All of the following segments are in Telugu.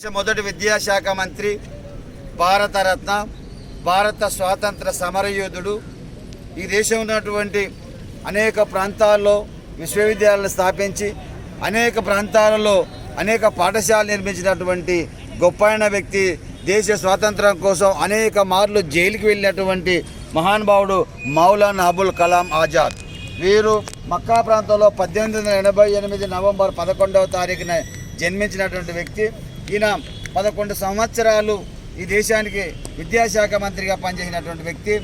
మొదటి విద్యాశాఖ మంత్రి భారతరత్న భారత స్వాతంత్ర సమరయోధుడు. ఈ దేశం ఉన్నటువంటి అనేక ప్రాంతాల్లో విశ్వవిద్యాలయాలు స్థాపించి అనేక ప్రాంతాలలో అనేక పాఠశాలలు నిర్మించినటువంటి గొప్పైన వ్యక్తి దేశ స్వాతంత్రం కోసం అనేక మార్లు జైలుకి వెళ్ళినటువంటి మహానుభావుడు మౌలానా అబుల్ కలాం ఆజాద్. వీరు మక్కా ప్రాంతంలో పద్దెనిమిది వందల ఎనభై ఎనిమిది నవంబర్ పదకొండవ తారీఖున జన్మించినటువంటి వ్యక్తి. ఈయన పదకొండు సంవత్సరాలు ఈ దేశానికి విద్యాశాఖ మంత్రిగా పనిచేసినటువంటి వ్యక్తి.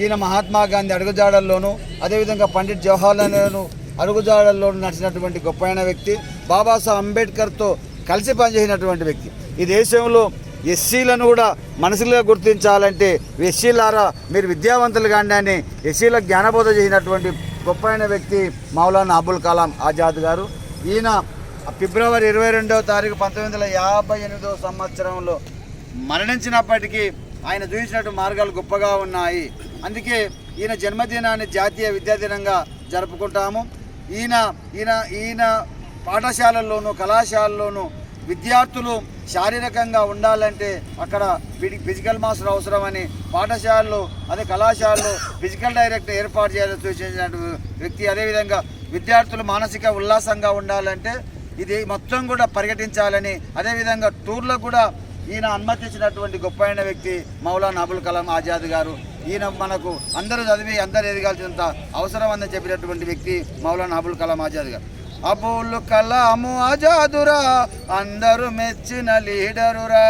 ఈయన మహాత్మా గాంధీ అడుగుజాడల్లోనూ అదేవిధంగా పండిట్ జవహర్లాల్ నెహ్రూ అడుగుజాడల్లోనూ నడిచినటువంటి గొప్పైన వ్యక్తి. బాబాసాహెబ్ అంబేద్కర్తో కలిసి పనిచేసినటువంటి వ్యక్తి. ఈ దేశంలో ఎస్సీలను కూడా మనసులో గుర్తించాలంటే ఎస్సీలారా మీరు విద్యావంతులు కానీ అని ఎస్సీల జ్ఞానబోధ చేసినటువంటి గొప్పైన వ్యక్తి మౌలానా అబుల్ కలాం ఆజాద్ గారు. ఈయన ఫిబ్రవరి ఇరవై రెండవ తారీఖు పంతొమ్మిది వందల యాభై ఎనిమిదవ సంవత్సరంలో మరణించినప్పటికీ ఆయన చూపించినట్టు మార్గాలు గొప్పగా ఉన్నాయి. అందుకే ఈయన జన్మదినాన్ని జాతీయ విద్యాదినంగా జరుపుకుంటాము. ఈయన ఈయన ఈయన పాఠశాలల్లోనూ కళాశాలల్లోనూ విద్యార్థులు శారీరకంగా ఉండాలంటే అక్కడ ఫిజికల్ మాస్టర్ అవసరమని పాఠశాలలు అదే కళాశాలలో ఫిజికల్ డైరెక్టర్ ఏర్పాటు చేయాలని సూచించిన వ్యక్తి. అదేవిధంగా విద్యార్థులు మానసిక ఉల్లాసంగా ఉండాలంటే ఇది మొత్తం కూడా పర్యటించాలని అదేవిధంగా టూర్లో కూడా ఈయన అనుమతించినటువంటి గొప్ప అయిన వ్యక్తి మౌలానా అబుల్ కలాం ఆజాద్ గారు. ఈయన మనకు అందరూ చదివి అందరూ ఎదగాల్సినంత అవసరం అని చెప్పినటువంటి వ్యక్తి మౌలానా అబుల్ కలాం ఆజాద్ గారు. అబుల్ కలాము ఆజాదురా అందరూ మెచ్చిన లీడరురా.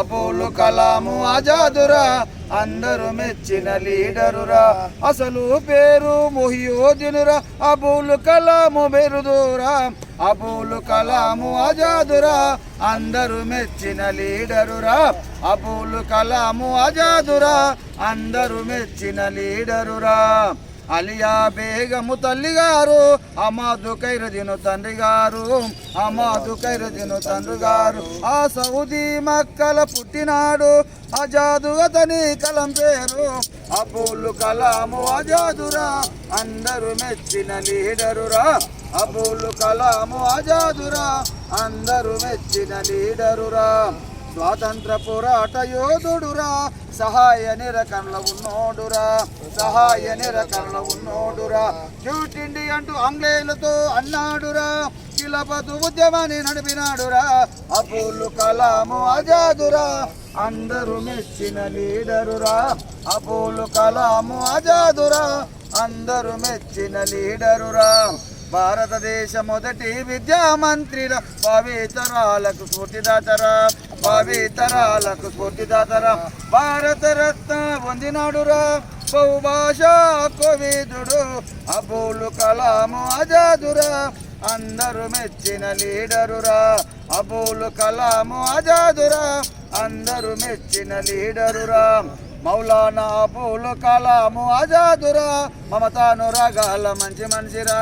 అబుల్ కలాము ఆజాదురా అందరూ మెచ్చిన లీడరురా. అసలు పేరు మొహియోదినురా అబుల్ కలాము బెరుదురా అబూలు కలాము ఆజాదురా అందరూ మెచ్చిన లీడరురా. అబూలు కలాము ఆజాదురా అందరూ మెచ్చిన లీడరురా. అలియా బేగము తల్లి గారు అమాదు కైరదిను తండ్రి గారు అమాదు కైరదిను తండ్రి గారు ఆ సౌదీ మక్కల పుట్టినాడు అజాదు అతని కలం పేరు. అబూలు కలాము అజాదురా అందరూ మెచ్చిన లీడరురా. అబుల్ కలాము ఆజాదురా అందరూ మెచ్చిన లీడరురా. స్వాతంత్ర పోరాట యోధుడురా సహాయ నిరకంలో ఉన్నోడురా. సహాయ నిరకంలో ఉన్నోడురా. క్యూట్ ఇండి అంటూ ఆంగ్లేయులతో అన్నాడురా. కిలపతు ఉద్యమాన్ని నడిపినాడురా. అబుల్ కలాము ఆజాదురా అందరూ మెచ్చిన లీడరురా. అబుల్ కలాము ఆజాదురా అందరూ మెచ్చిన లీడరురా. భారతదేశ మొదటి విద్యా మంత్రిరా భావితరాలకు స్ఫూర్తిదాతరా భావితరాలకు స్ఫూర్తిదాతరా. భారత రత్న పొందినాడురా బహుభాషా కోవిదుడు అబూలు కలాము ఆజాదురా. అందరూ మెచ్చిన లీడరురా అబూలు కలాము ఆజాదురా. అందరూ మెచ్చిన లీడరురా. మౌలానా అబుల్ కలాము ఆజాదురా మమతాను రాగాల మంచి మనిషిరా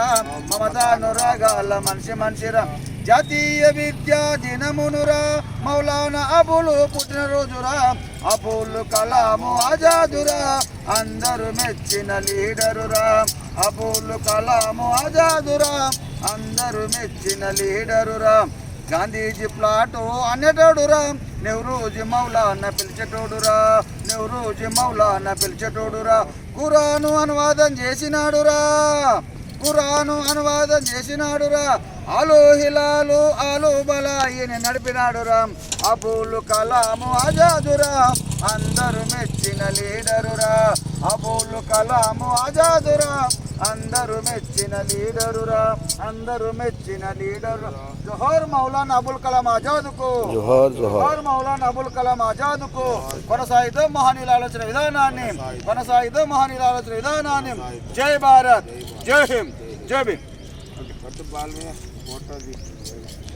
మమతాను రాగాల మంచి మనిషిరా. జాతీయ విద్యా దినమునురా మౌలానా అబులు పుట్టినరోజురా అబుల్ కలాము ఆజాదురా అందరూ మెచ్చిన లీడరురా. అబుల్ కలాము ఆజాదురా అందరూ మెచ్చిన లీడరురా. గాంధీజీ ప్లాటు అనేటోడురా. నెహ్రూ జిమౌలా అన్న పిలిచేటోడురా నెహ్రూజీ అన్న పిలిచేటోడురా. కురాను అనువాదం చేసినాడురా కురాను అనువాదం చేసినాడురా. ఆలు హిలాలు ఆలు బలాయిని నడిపినాడురా అబుల్ కలాము ఆజాదురా. అందరూ మెచ్చిన లీడరురా. అబుల్ కలాము ఆజాదురా. అందరూ మెచ్చిన లీడరురా. అందరూ మెచ్చిన లీడరు. జోహర్ మౌలానా అబుల్ కలాం ఆజాదుకు. జోహార్ జోహార్. మౌలానా అబుల్ కలాం ఆజాదుకు. కొనసాగితో మహనీయుల ఆలోచన విధానాన్ని. కొనసాగితో మహనీయుల ఆలోచన విధానాన్ని. జై భారత్. జై హింద్. జై భీమ్. porta ali.